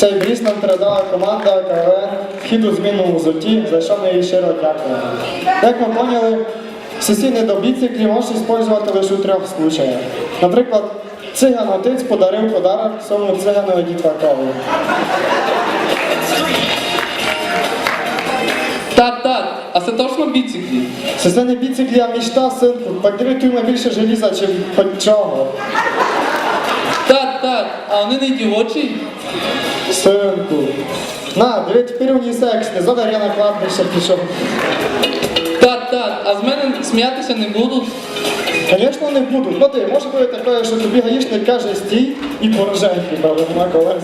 Цей бріз нам передала команда КВН «Вхід у зміну у взутті», за що ми їй щиро дякуємо. Як ми поняли, сесійні до біциклі можна використовувати лише у трьох случаях. Наприклад, циган отець подарив подарок своєму циганові дітвакові. Так, так, а це точно біциклі? Це не біциклі, а мічта, синку. Так дивитуємо більше желіза, чим чого. Так, а вони не дівочі? Синку. На, диви, тепер унісекс, не я на кладбище пішов. Так, так, а з мене сміятися не будуть. Звісно, не буду. Ну ти, може бути таке, що тобі гаїшник каже стій і пороженький, правда, нема колес.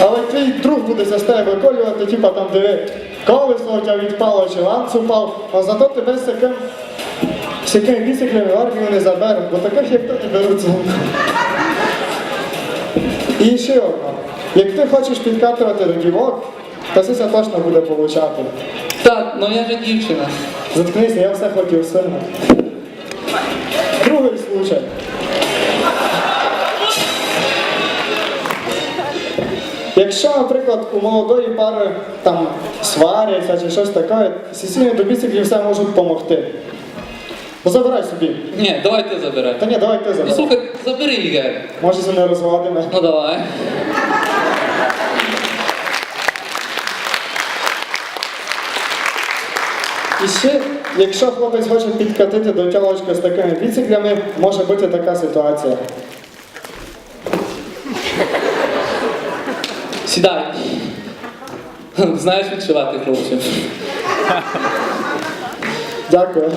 Але твій друг буде за тебе виколювати, типа там диви, колесо у тебе відпало чи ланц упав, а зато тебе з таким з бісиклями в армію не заберуть, бо таких як ти не беруться. І ще одна. Як ти хочеш підкатувати до дівок, то це точно буде получати. Так, ну я же дівчина. Заткнися, я все хотів сильно. Другий случай. Якщо, наприклад, у молодої пари там сваряться чи щось таке, сесійні до біциклів все можуть допомогти. Ну забирай собі. Ні, давай ти забирай. Та ні, давай ти Ну забирай. слухай, забери Ігор. Може це не розводимо. Ну давай. І ще, якщо хлопець хоче підкатити до тілочка з такими біциклями, може бути така ситуація. Сідай. Знаєш відшивати, хлопче. Дякую.